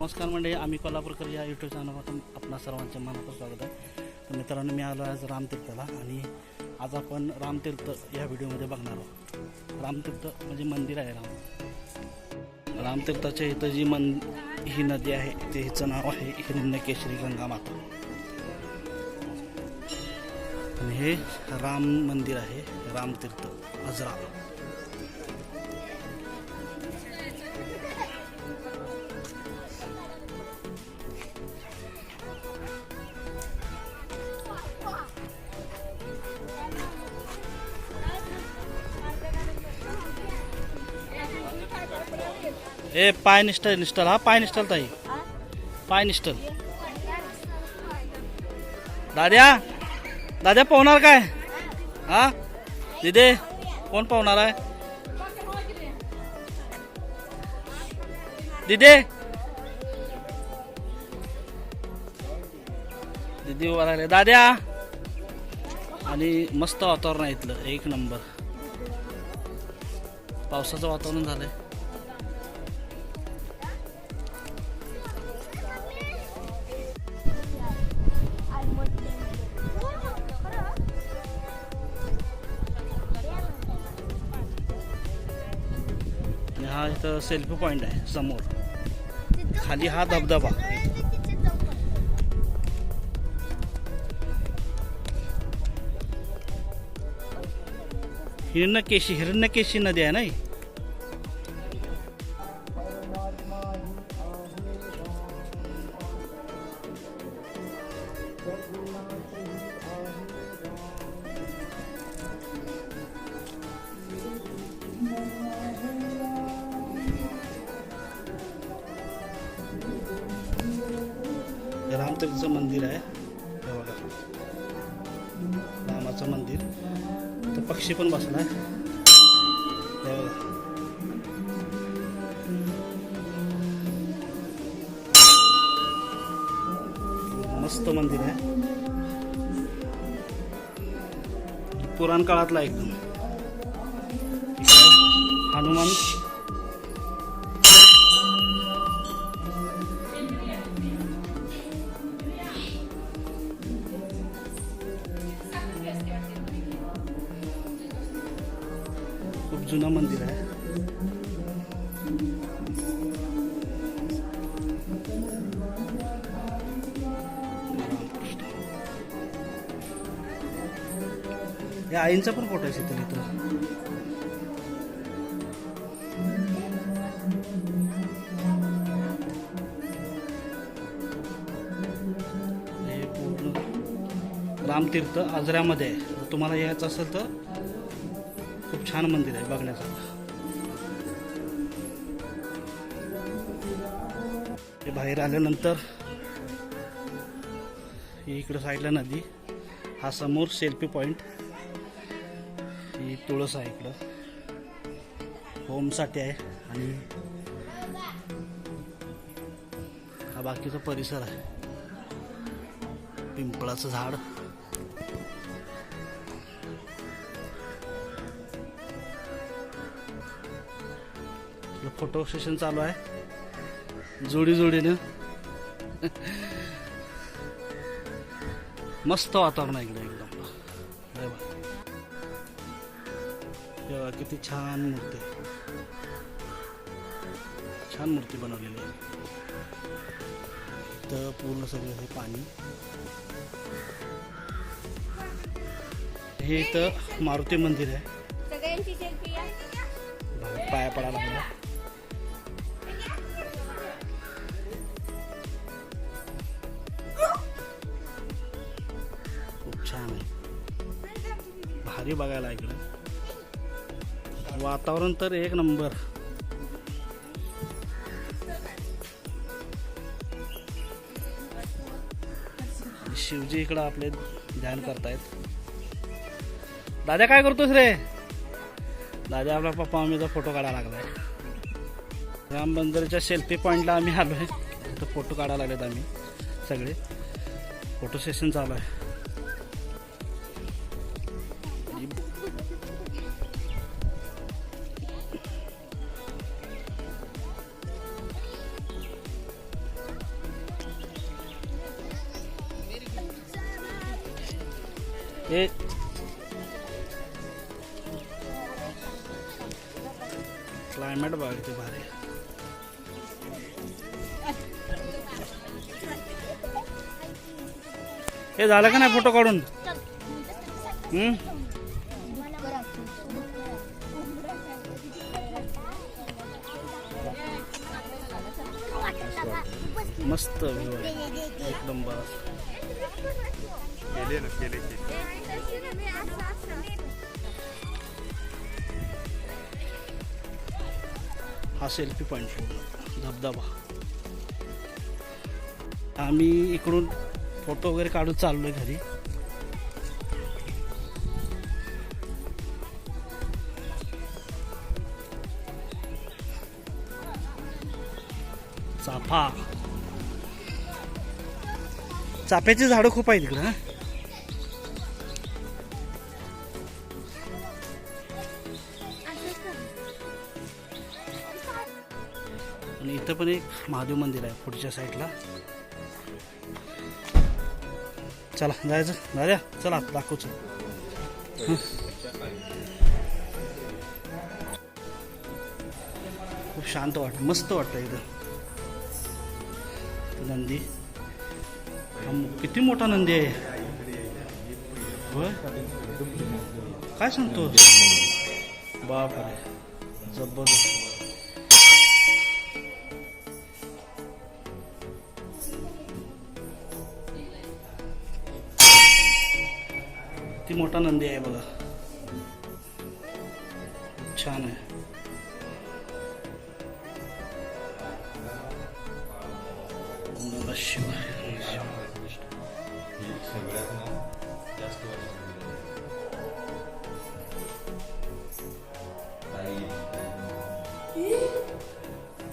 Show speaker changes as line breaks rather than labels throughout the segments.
नमस्कार मंडळी आम्ही कोल्हापूरकर या यूट्यूब चॅनलवर आपणा सर्वांचे मनापासून स्वागत आहे. तर मित्रांनो मी आलो आज रामतीर्थला आणि आज आपण रामतीर्थ या व्हिडिओमध्ये बघणार आहोत. रामतीर्थ म्हणजे मंदिर आहे राम. रामतीर्थाच्या इथं जी मन ही नदी आहे ते हिचं नाव आहे हिरण्यकेशरी गंगा माता आणि हे राम मंदिर आहे रामतीर्थ हजरा ए पाय निष्ठल निष्ठल हा पाय निष्ठल ताई. पाय निष्ठल दाद्या दाद्या पाहुणार काय? हा? दिदे कोण पाहुणार आहे? दिदे. दिदी उभा राहिले दाद्या. आणि मस्त वातावरण आहे इथलं. एक नंबर. पावसाचं वातावरण झालंय. हा इथं सेल्फी पॉईंट आहे समोर. खाली हा धबधबा. हिरण्यकेशी हिरण्यकेशी नदी आहे ना ही? मंदिर आहे. हे बघा रामाचं मंदिर. तर पक्षी पण बसला आहे. हे बघा मस्त मंदिर आहे. पुराण काळातला एकदम. हनुमान खूप जुनं मंदिर आहे. या आईंचा पण फोटो आहे शीतल इथं हे पूर्ण रामतीर्थ आजऱ्यामध्ये आहे. तुम्हाला यायचं असेल तर खूप छान मंदिर आहे बघण्यासारखं. बाहेर आल्यानंतर ही इकडं साईडला नदी हा समोर सेल्फी पॉइंट ही तुळस आहे इकडं. होमसाठी आहे आणि हा बाकीचा परिसर आहे. पिंपळाचं झाड. फोटो सेशन चालू आहे. जोडी जोडीनं मस्त वातावरण आहे इकडे एकदम. किती छान मूर्ती. छान मूर्ती बनवलेली आहे. तर पूर्ण सगळं हे पाणी. हे इथं मारुती मंदिर आहे. पाया पडायला लागला. छान आहे. भारी बघायला इकडे. वातावरण तर एक नंबर. शिवजी इकडं आपले ध्यान करतायत. दादा काय करतोस रे? दादा आपला पप्पा मम्मीचा फोटो काढायला लागलाय. राम बंदरच्या सेल्फी पॉईंटला आम्ही आलो आहे इथं फोटो काढायला लागलेत आम्ही सगळे. फोटो सेशन चालू आहे. हे क्लायमेट बघा किती भारी हे झालं का नाही फोटो काढून हम्म? मस्त एकदम आहे.
केले ना केले केले
हा सेल्फी पॉईंट धबधबा. आम्ही इकडून फोटो वगैरे काढून चाललोय घरी. चाफा. चाफ्याची झाडं खूप आहेत इकडं आणि इथं पण एक महादेव मंदिर आहे पुढच्या साईडला. चला जायचं. दाद्या चला दाखवच खूप शांत वाटत मस्त वाटतं इथं. नंदी. किती मोठा नंदी आहे? होय? काय सांगतो बाप रे जबरदस्त. किती मोठा नंदी आहे बघा. छान आहे. शिवाय.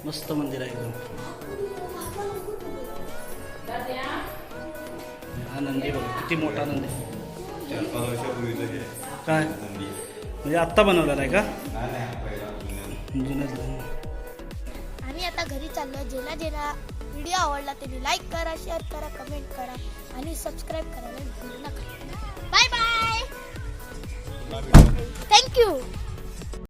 मस्त मंदिर आहे एकदम. हा नंदी बघा किती मोठा नंदी.
चार पाच वर्षापूर्वीचं
काय?
नंदी.
म्हणजे आत्ता का?
नाही नाही पहिला जुनं.
जुनच
आम्ही आता घरी चाललो ज्याला ज्याला व्हिडिओ आवडला त्यांनी लाईक करा शेअर करा कमेंट करा आणि सबस्क्राईब करायला विसरू नका. Bye bye thank you